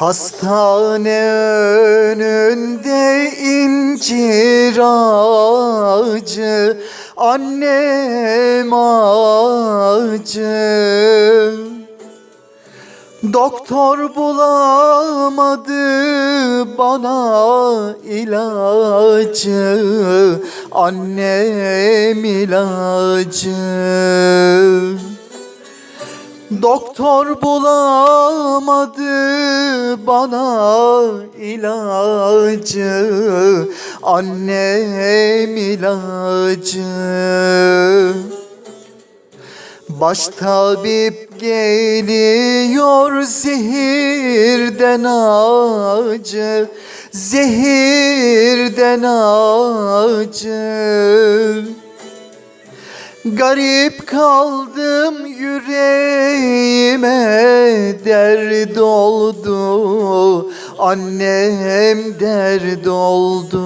Hastane önünde incir ağacı Annem acı Doktor bulamadı bana ilacı Annem ilacı Doktor bulamadı bana ilacı. Annem ilacı. Baş tabip geliyor zehirden acı. Zehirden acı Garip kaldım yüreğime dert oldu. Annem dert oldu.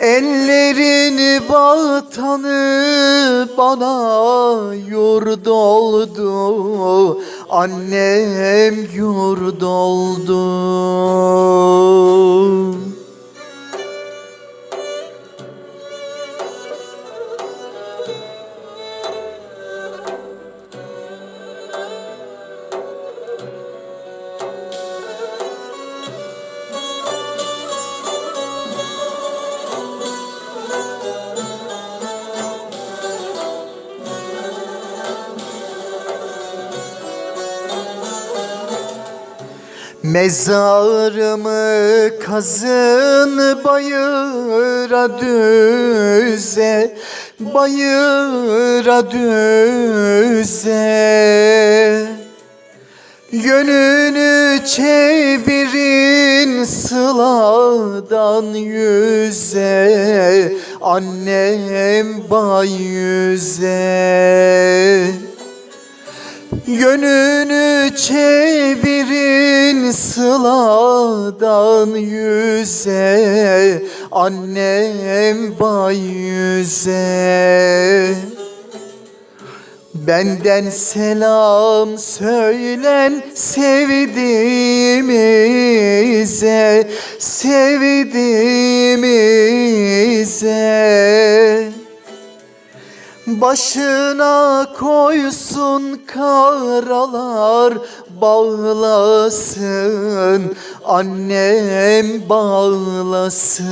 Ellerin vatanı bana yurt oldu. Annem yurt oldu Mezarımı kazın bayıra düze Bayıra düze. Yönünü çevirin sıladan yüze Annem bay yüze. Yönünü çevirin sıladan yüze Annem vay yüze. Benden selam söylen sevdiğimize Sevdiğimize Başına koysun karalar bağlasın Annem bağlasın.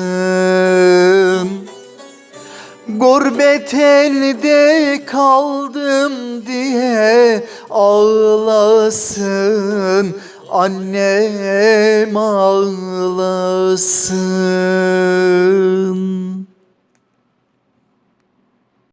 Gurbet elde kaldım diye ağlasın Annem ağlasın